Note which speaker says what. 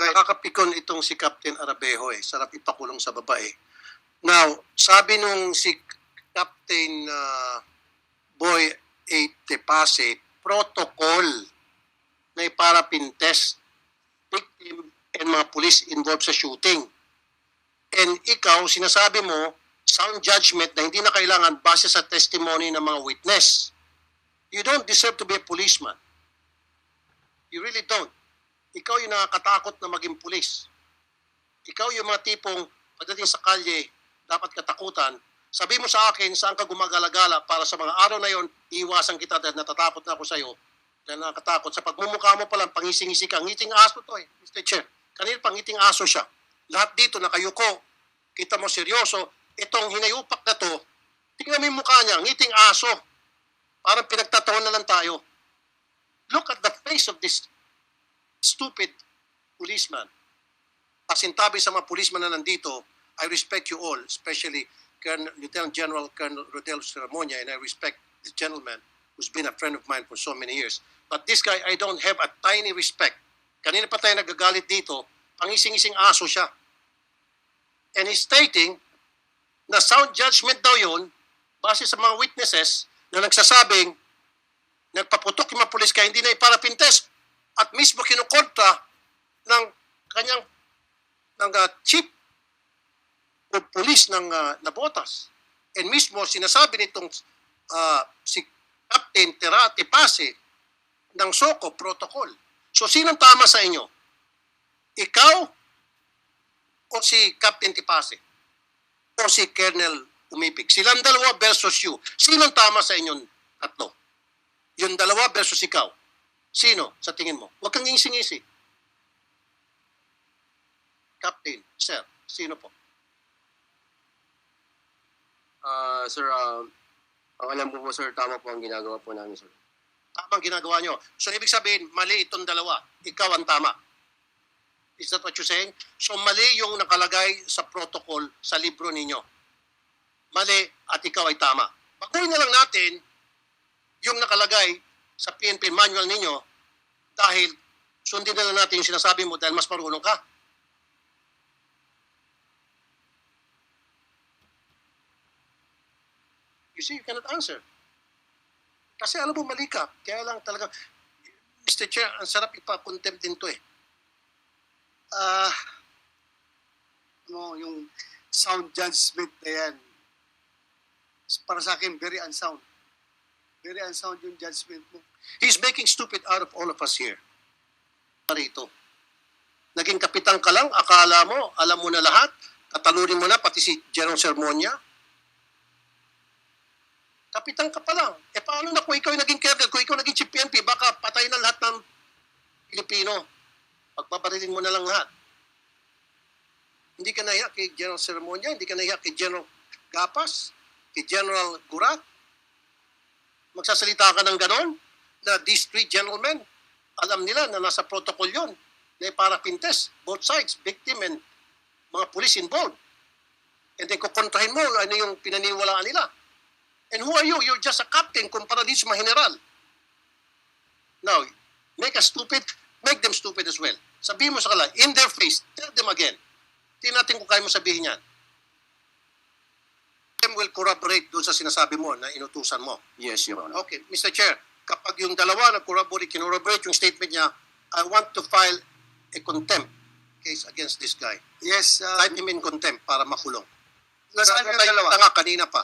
Speaker 1: Nakakapikon itong si Captain Arabejo eh. Sarap ipakulong sa babae. Now, sabi nung si Captain ah, Boy A. Tepase, protocol na iparapin test victim and mga police involved sa shooting. And ikaw, sinasabi mo, sound judgment na hindi na kailangan base sa testimony ng mga witness. You don't deserve to be a policeman. You really don't. Ikaw yung nakakatakot na maging pulis. Ikaw yung mga tipong pagdating sa kalye, dapat katakutan. Sabi mo sa akin, saan ka gumagala-gala para sa mga araw na yon, iwasan kita dahil natatakot na ako sa iyo. Dahil nakakatakot. Sa pagmumukha mo pa lang, pangising-isi ka. Ngiting aso to eh, Mr. Chair. Kanina pangiting aso siya. Lahat dito nakayuko. Kita mo seryoso. Itong hinayupak na to, tingnan mo yung mukha niya, ngiting aso. Parang pinagtataon na lang tayo. Look at the face of this stupid policeman. Pasintabi sa mga policeman na nandito, I respect you all, especially Colonel, Lieutenant General Colonel Rodel Ceramonia, and I respect this gentleman who's been a friend of mine for so many years. But this guy, I don't have a tiny respect. Kanina pa tayo nagagalit dito, pangising-ising aso siya. And he's stating na sound judgment daw yun, base sa mga witnesses na nagsasabing nagpaputok yung mga pulis kaya hindi na iparapin test at mismo kinukontra ng kanyang ng uh, chief o pulis ng uh, Nabotas. And mismo sinasabi nitong ah, si Captain Terate Pase ng SOCO protocol. So sinong tama sa inyo? Ikaw o si Captain Tipase? O si Colonel Umipig? Silang dalawa versus you. Sinong tama sa inyong tatlo? Yung dalawa versus ikaw. Sino sa tingin mo? Huwag kang ising-isi. Captain, sir, sino po?
Speaker 2: Ah, sir, ah, ang alam po po, sir, tama po ang ginagawa po namin, sir.
Speaker 1: Tama ang ginagawa nyo. So, ibig sabihin, mali itong dalawa. Ikaw ang tama. Is that what you're saying? So, mali yung nakalagay sa protocol sa libro ninyo. Mali at ikaw ay tama. Baguhin na lang natin yung nakalagay sa PNP manual ninyo dahil sundin na lang natin yung sinasabi mo dahil mas marunong ka. You see, you cannot answer. Kasi alam mo, mali ka. Kaya lang talaga, Mr. Chair, ang sarap ipa-contempt din to eh.
Speaker 3: ah ano, yung sound judgment na yan, para sa akin, very unsound. Very unsound yung judgment mo.
Speaker 1: He's making stupid out of all of us here. Rito. Naging kapitan ka lang, akala mo, alam mo na lahat, tatalunin mo na, pati si General Sermonia. Kapitan ka pa lang. E paano na kung ikaw naging colonel, kung ikaw naging chief PNP, baka patay na lahat ng Pilipino. Pagbabarilin mo na lang lahat. Hindi ka nahiya kay General Sermonia, hindi ka nahiya kay General Gapas, kay General Gurat. Magsasalita ka ng ganon na these three gentlemen, alam nila na nasa protocol yon na para pintes, both sides, victim and mga police involved. And then kukontrahin mo ano yung pinaniwalaan nila. And who are you? You're just a captain kumpara din sa mga general. Now, make us stupid, make them stupid as well. Sabihin mo sa kanila, in their face, tell them again. Tingnan natin kung kaya mo sabihin yan. Them will corroborate doon sa sinasabi mo na inutusan mo.
Speaker 2: Yes, Your Honor.
Speaker 1: Okay, Mr. Chair, kapag yung dalawa nag-corroborate, kinorroborate yung statement niya, I want to file a contempt case against this guy.
Speaker 3: Yes, uh,
Speaker 1: Type him in contempt para makulong.
Speaker 3: nasaan yung dalawa?
Speaker 1: Tanga kanina pa.